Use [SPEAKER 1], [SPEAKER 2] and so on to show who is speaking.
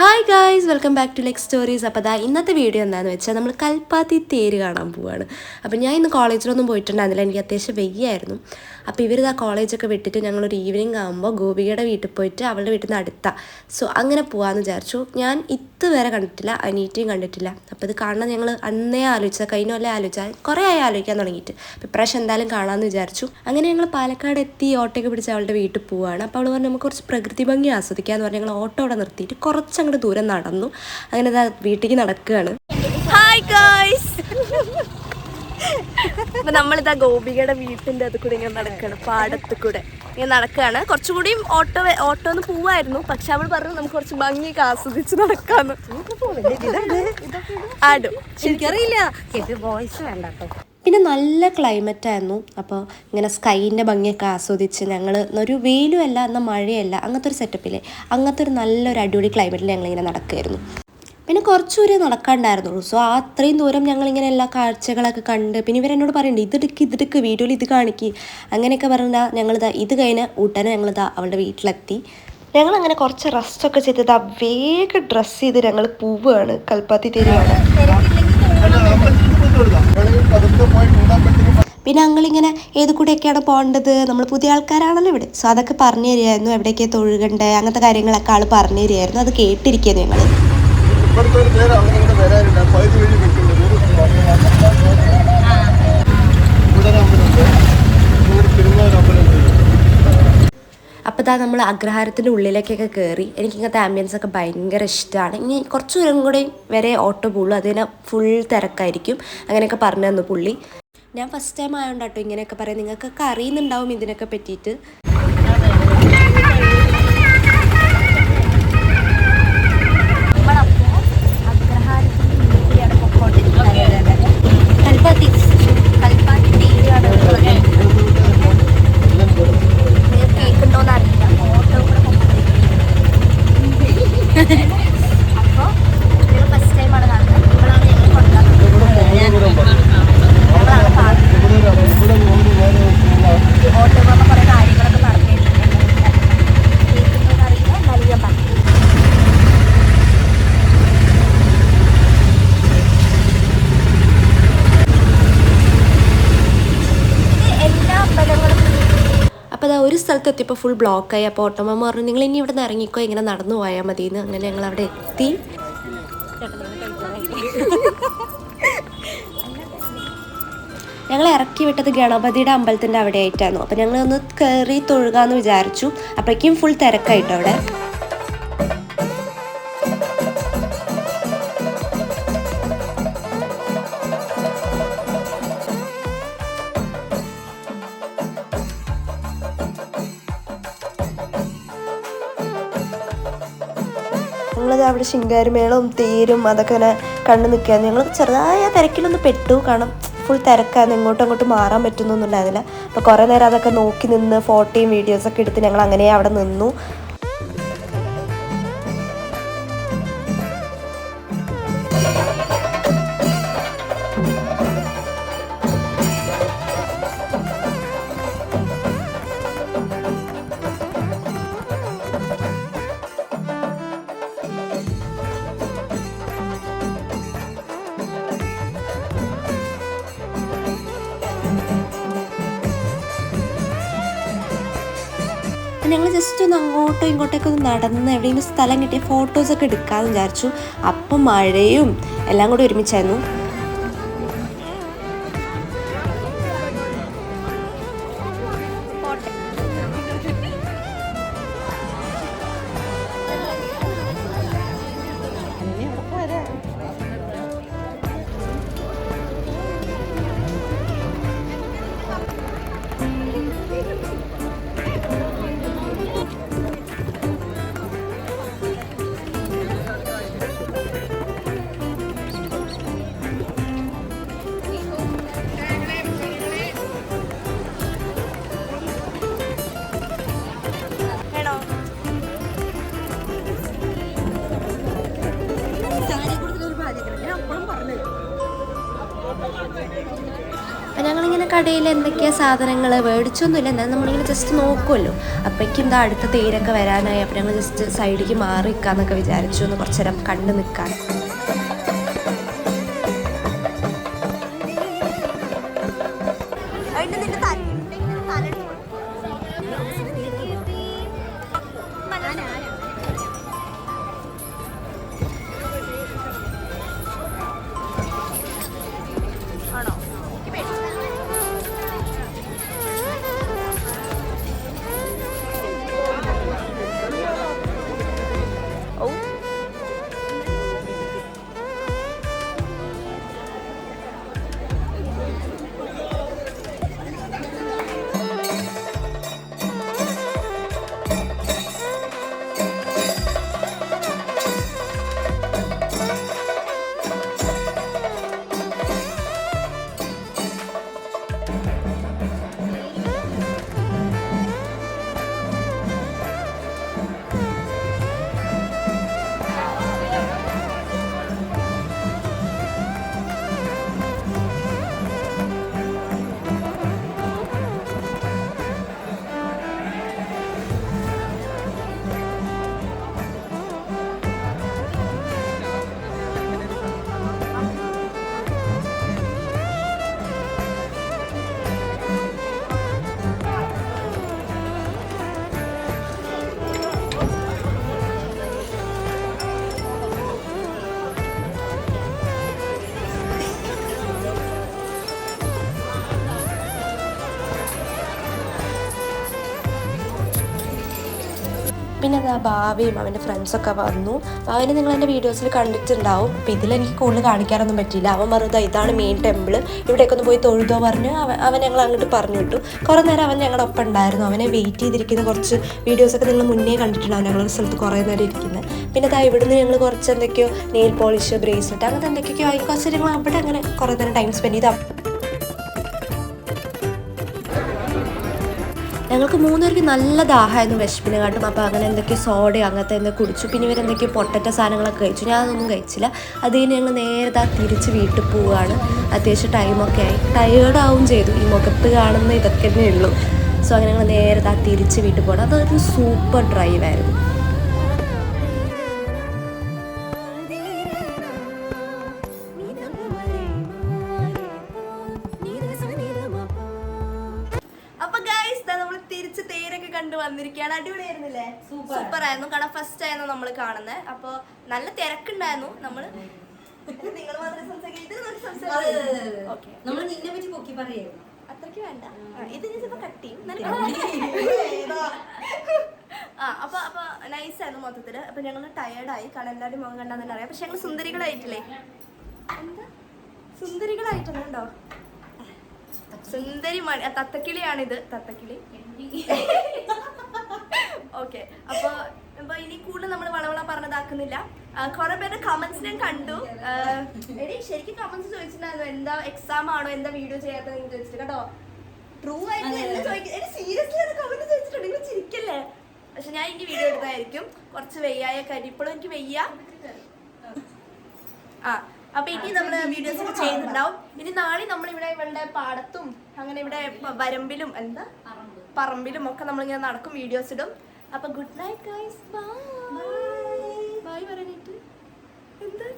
[SPEAKER 1] Hi guys welcome back to ലെക് stories അപ്പോൾ അതാ ഇന്നത്തെ വീഡിയോ എന്താണെന്ന് വെച്ചാൽ നമ്മൾ കൽപ്പാത്തി തേര് കാണാൻ പോവാണ്. അപ്പോൾ ഞാൻ ഇന്ന് കോളേജിലൊന്നും പോയിട്ടുണ്ടായിരുന്നില്ല എനിക്ക് അത്യാവശ്യം വെയ്യായിരുന്നു. അപ്പോൾ ഇവർ ആ കോളേജൊക്കെ വിട്ടിട്ട് ഞങ്ങളൊരു ഈവനിങ് ആകുമ്പോൾ ഗോപികയുടെ വീട്ടിൽ പോയിട്ട് അവളുടെ വീട്ടിൽ നിന്ന് അടുത്ത. സോ അങ്ങനെ പോകാമെന്ന് വിചാരിച്ചു. ഞാൻ ഇതുവരെ കണ്ടിട്ടില്ല അനീറ്റയും കണ്ടിട്ടില്ല. അപ്പോൾ ഇത് കാണാൻ ഞങ്ങൾ അന്നേ ആലോചിച്ചത് കഴിഞ്ഞ കൊല്ലം ആലോചിച്ചാൽ കുറേ ആയി ആലോചിക്കാൻ തുടങ്ങിയിട്ട്. അപ്പോൾ ഇപ്രാവശ്യം എന്തായാലും കാണാമെന്ന് വിചാരിച്ചു. അങ്ങനെ ഞങ്ങൾ പാലക്കാട് എത്തി ഓട്ടോയ്ക്ക് പിടിച്ച് അവളുടെ വീട്ടിൽ പോവുകയാണ് അപ്പോൾ അവൾ പറഞ്ഞു നമുക്ക് കുറച്ച് പ്രകൃതി ഭംഗി ആസ്വദിക്കുക എന്ന് പറഞ്ഞ് ഞങ്ങൾ ഓട്ടോ അവിടെ നിർത്തിയിട്ട് കുറച്ചങ്ങോട്ട് ദൂരം നടന്നു. അങ്ങനെ വീട്ടിലേക്ക് നടക്കുകയാണ് ഹായ് ഗായ്സ് അപ്പൊ നമ്മളിതാ ഗോപികയുടെ വീട്ടിന്റെ അത് കൂടെ ഇങ്ങനെ നടക്കാണ് പാടത്ത് കൂടെ ഇങ്ങനെ നടക്കുകയാണ് കുറച്ചുകൂടി ഓട്ടോ ഓട്ടോ ഒന്ന് പോവായിരുന്നു. പക്ഷെ അവൾ പറഞ്ഞു നമുക്ക് കുറച്ച് ഭംഗിയൊക്കെ ആസ്വദിച്ച് നടക്കാന്ന്. ആടും
[SPEAKER 2] എനിക്കറിയില്ല വോയിസ് വേണ്ട
[SPEAKER 1] പിന്നെ നല്ല ക്ലൈമറ്റ് ആയിരുന്നു. അപ്പോൾ ഇങ്ങനെ സ്കൈന്റെ ഭംഗിയൊക്കെ ആസ്വദിച്ച് ഞങ്ങൾ ഒരു വെയിലും അല്ല എന്നാൽ മഴയല്ല അങ്ങനത്തെ ഒരു സെറ്റപ്പില്ലേ അങ്ങനത്തെ ഒരു നല്ലൊരു അടിപൊളി ക്ലൈമറ്റിൽ ഞങ്ങളിങ്ങനെ നടക്കുമായിരുന്നു പിന്നെ കുറച്ച് ദൂരെ നടക്കാണ്ടായിരുന്നുള്ളൂ സോ അത്രയും ദൂരം ഞങ്ങളിങ്ങനെ എല്ലാ കാഴ്ചകളൊക്കെ കണ്ട് പിന്നെ ഇവർ എന്നോട് പറയുന്നുണ്ട് ഇതെടുക്ക് ഇതെടുക്ക് വീഡിയോയിൽ ഇത് കാണിക്ക്. അങ്ങനെയൊക്കെ പറഞ്ഞാൽ ഞങ്ങളിതാ ഇത് കഴിഞ്ഞ് ഉടനെ ഞങ്ങളിതാ അവളുടെ വീട്ടിലെത്തി. ഞങ്ങൾ അങ്ങനെ കുറച്ച് റെസ്റ്റൊക്കെ ചെയ്തത് വേഗം ഡ്രസ്സ് ചെയ്ത് ഞങ്ങൾ പോവുകയാണ് കൽപ്പാത്തി തേരിയാണ് പിന്നെ ഞങ്ങളിങ്ങനെ ഏത് കൂടെയൊക്കെയാണ് പോകേണ്ടത്? നമ്മൾ പുതിയ ആൾക്കാരാണല്ലോ ഇവിടെ. സോ അതൊക്കെ പറഞ്ഞു തരുമായിരുന്നു എവിടെയൊക്കെ തൊഴുകണ്ടേ? അങ്ങനത്തെ കാര്യങ്ങളൊക്കെ ആൾ പറഞ്ഞു തരുമായിരുന്നു അത് കേട്ടിരിക്കുന്നു ഞങ്ങൾ
[SPEAKER 3] ഇവിടുത്തെ ഒരു പേര്
[SPEAKER 1] ഇതാ നമ്മൾ അഗ്രഹാരത്തിന്റെ ഉള്ളിലേക്കൊക്കെ കയറി എനിക്ക് ഇങ്ങനത്തെ ആംബിയൻസ് ഒക്കെ ഭയങ്കര ഇഷ്ടമാണ് ഇനി കുറച്ച് ദൂരം കൂടി വരെ ഓട്ടോ പോകുള്ളൂ അതിന് ഫുൾ തിരക്കായിരിക്കും. അങ്ങനെയൊക്കെ പറഞ്ഞു തന്നു പുള്ളി. ഞാൻ ഫസ്റ്റ് ടൈം ആയതുകൊണ്ട് കേട്ടോ ഇങ്ങനെയൊക്കെ പറയാം നിങ്ങൾക്കൊക്കെ അറിയുന്നുണ്ടാവും ഇതിനൊക്കെ പറ്റിയിട്ട്
[SPEAKER 2] കൽപ്പാത്തി കൽപ്പാത്തി തീരുകയാണ് കേൾക്കുന്നുണ്ടോന്ന് അറിയില്ല ഓട്ടോ കൂടെ അപ്പോൾ നിങ്ങൾ ഫസ്റ്റ് ടൈമാണ് കാണുന്നത് ഇപ്പോഴാണ് ഞങ്ങൾ കൊണ്ടുവന്നത് ഞങ്ങളാണ് കാണുന്നത്
[SPEAKER 3] ഇവിടെ ഒരു അമ്പലം കൊണ്ട് വേറെ ഒരു
[SPEAKER 2] ഓട്ടോ പോകുമ്പോൾ കുറേ കാര്യങ്ങളൊക്കെ പറഞ്ഞിട്ടുണ്ട് കേൾക്കുന്നോന്ന് അറിയില്ല എന്നാലും ഞാൻ പറഞ്ഞു ഇത് എല്ലാ അമ്പലങ്ങളും
[SPEAKER 1] അപ്പോൾ അതാ ഒരു സ്ഥലത്ത് എത്തിയപ്പോൾ ഫുൾ ബ്ലോക്കായി അപ്പോൾ ഓട്ടോമാമ പറഞ്ഞു നിങ്ങൾ ഇനി ഇവിടെ നിന്ന് ഇറങ്ങിക്കോ ഇങ്ങനെ നടന്നു പോയാൽ മതി എന്ന് അങ്ങനെ ഞങ്ങൾ അവിടെ എത്തി. ഞങ്ങൾ ഇറക്കി വിട്ടത് ഗണപതിയുടെ അമ്പലത്തിന്റെ അവിടെ ആയിട്ടായിരുന്നു അപ്പോൾ ഞങ്ങൾ ഒന്ന് കയറി തൊഴുകാന്ന് വിചാരിച്ചു. അപ്പോഴേക്കും ഫുൾ തിരക്കായിട്ടോ അവിടെ. ഞങ്ങളത് അവിടെ ശിങ്കാരിമേളവും തേരും അതൊക്കെ ഇങ്ങനെ കണ്ടു നിൽക്കുകയാണ് ഞങ്ങൾ ചെറുതായ തിരക്കിലൊന്ന് പെട്ടു. കാരണം ഫുൾ തിരക്കാണ് ഇങ്ങോട്ടും അങ്ങോട്ടും മാറാൻ പറ്റുന്നൊന്നും ഉണ്ടായിരുന്നില്ല. അപ്പോൾ കുറേ നേരം അതൊക്കെ നോക്കി നിന്ന് ഫോട്ടോയും വീഡിയോസൊക്കെ എടുത്ത് ഞങ്ങൾ അങ്ങനെ അവിടെ നിന്നു. ഞങ്ങൾ ജസ്റ്റ് ഒന്ന് അങ്ങോട്ടും ഇങ്ങോട്ടൊക്കെ ഒന്ന് നടന്ന് എവിടെയെങ്കിലും സ്ഥലം കിട്ടിയ ഫോട്ടോസൊക്കെ എടുക്കാമെന്ന് വിചാരിച്ചു. അപ്പം മഴയും എല്ലാം കൂടി ഒരുമിച്ചായിരുന്നു. ഞങ്ങളിങ്ങനെ കടയിൽ എന്തൊക്കെയാ സാധനങ്ങൾ മേടിച്ചൊന്നുമില്ല. എന്നാൽ നമ്മളിങ്ങനെ ജസ്റ്റ് നോക്കുമല്ലോ അപ്പോഴേക്കും എന്താ അടുത്ത തേരൊക്കെ വരാനായി? അപ്പം ഞങ്ങൾ ജസ്റ്റ് സൈഡിലേക്ക് മാറി നിൽക്കാന്നൊക്കെ വിചാരിച്ചു ഒന്ന് കുറച്ച് നേരം കണ്ടു നിൽക്കാൻ. പിന്നെ അതാ ഭാവിയും അവന്റെ ഫ്രണ്ട്സൊക്കെ വന്നു. അവനെ നിങ്ങൾ എന്റെ വീഡിയോസിൽ കണ്ടിട്ടുണ്ടാവും. അപ്പോൾ ഇതിലെനിക്ക് കൂടുതൽ കാണിക്കാനൊന്നും പറ്റിയില്ല. അവൻ പറഞ്ഞു ഇതാണ് മെയിൻ ടെമ്പിൾ ഇവിടേക്ക് ഒന്ന് പോയി തൊഴുതോ പറഞ്ഞ്. അവൻ അവൻ ഞങ്ങൾ അങ്ങോട്ട് പറഞ്ഞു വിട്ടു. കുറേ നേരം അവൻ ഞങ്ങളുടെ ഒപ്പം ഉണ്ടായിരുന്നു. അവനെ വെയിറ്റ് ചെയ്തിരിക്കുന്ന കുറച്ച് വീഡിയോസൊക്കെ നിങ്ങൾ മുന്നേ കണ്ടിട്ടുണ്ടാവും ഞങ്ങളുടെ സ്ഥലത്ത് കുറേ നേരം ഇരിക്കുന്നത് പിന്നെ അതാ ഇവിടുന്ന് ഞങ്ങൾ കുറച്ച് എന്തൊക്കെയോ നെയിൽ പോളിഷ് ബ്രേസ്ലെറ്റ് അങ്ങനത്തെ എന്തൊക്കെയോ ആയി. കുറച്ച് ഞങ്ങൾ അവിടെ അങ്ങനെ കുറേ നേരം ടൈം സ്പെൻഡ് ചെയ്ത്. ഞങ്ങൾക്ക് മൂന്നുപേർക്ക് നല്ല ദാഹമായിരുന്നു വിശപ്പിനെ കാട്ടും. അപ്പോൾ അങ്ങനെ എന്തൊക്കെയോ സോഡ അങ്ങനത്തെ എന്തൊക്കെ കുടിച്ചു. പിന്നെ ഇവരെന്തൊക്കെയോ പൊട്ടറ്റ സാധനങ്ങളൊക്കെ കഴിച്ചു. ഞാൻ അതൊന്നും കഴിച്ചില്ല. അത് കഴിഞ്ഞ് ഞങ്ങൾ നേരെ ദാ തിരിച്ച് വീട്ടിൽ പോവുകയാണ്. അത്യാവശ്യം ടൈമൊക്കെ ആയി. ടയേർഡാവും ചെയ്തു. ഈ മുഖത്ത് കാണുന്ന ഇതൊക്കെ തന്നെ ഉള്ളൂ. സോ അങ്ങനെ ഞങ്ങൾ നേരെ ദാ തിരിച്ച് വീട്ടിൽ പോകണം. അതൊരു സൂപ്പർ ഡ്രൈവായിരുന്നു
[SPEAKER 2] ആയിരുന്നു. കാരണം ഫസ്റ്റ് ആയിരുന്നു നമ്മൾ കാണുന്നത് അപ്പൊ നല്ല തിരക്കുണ്ടായിരുന്നു നമ്മൾ. നിങ്ങൾ മാത്രമേ സംസാരിക്കൂ.
[SPEAKER 4] നമ്മൾ നിന്നെ പറ്റി പൊക്കി പറയായിരുന്നു
[SPEAKER 2] അത്രയ്ക്ക് വേണ്ട. ഇത് ഞാൻ കട്ട് ചെയ്യും. ആ അപ്പൊ അപ്പൊ നൈസ് ആയിരുന്നു മൊത്തത്തിൽ. അപ്പൊ ഞങ്ങൾ ടയേർഡായി കാരണം എല്ലാവരും മുഖം കണ്ടാൽ തന്നെ അറിയാം. പക്ഷെ ഞങ്ങൾ സുന്ദരികളായിട്ടില്ലേ? എന്താ? സുന്ദരികളായിട്ടുണ്ട്? ഉണ്ടോ സുന്ദരി മണി തത്തക്കിളിയാണിത്. തത്തക്കിളി. ഓക്കെ അപ്പൊ അപ്പൊ ഇനി കൂടുതൽ നമ്മൾ വളവള പറഞ്ഞതാക്കുന്നില്ല. കുറെ പേരുടെ കമന്റ്സ് ഞാൻ കണ്ടു. എടി ശരിക്കും കമന്റ്സ് ചോദിച്ചിട്ടുണ്ടായിരുന്നു. എന്താ എക്സാം ആണോ? എന്താ വീഡിയോ ചെയ്യാത്തത് എന്ന് ചോദിച്ചിട്ട്. കേട്ടോ? ട്രൂ ആയിട്ട് എന്നെ ചോദിക്കും സീരിയസ്ലി അത് കമന്റ് ചോദിച്ചിട്ടുണ്ട്. ചിരിക്കല്ലേ? പക്ഷെ ഞാൻ എനിക്ക് വീഡിയോ എടുത്തായിരിക്കും. കുറച്ച് വെയ്യായ കാര്യം ഇപ്പോഴും എനിക്ക് വെയ്യ. ആ അപ്പൊ ഇനി നമ്മൾ വീഡിയോസ് ഒക്കെ ചെയ്യുന്നുണ്ടാവും. ഇനി നാളെ നമ്മൾ ഇവിടെ ഇവളുടെ പാടത്തും അങ്ങനെ ഇവിടെ വരമ്പിലും എന്താ? പറമ്പിലും ഒക്കെ നമ്മളിങ്ങനെ നടക്കും വീഡിയോസ് ഇടും. അപ്പൊ good night guys. Bye. Bye പറയാനായിട്ട് എന്താ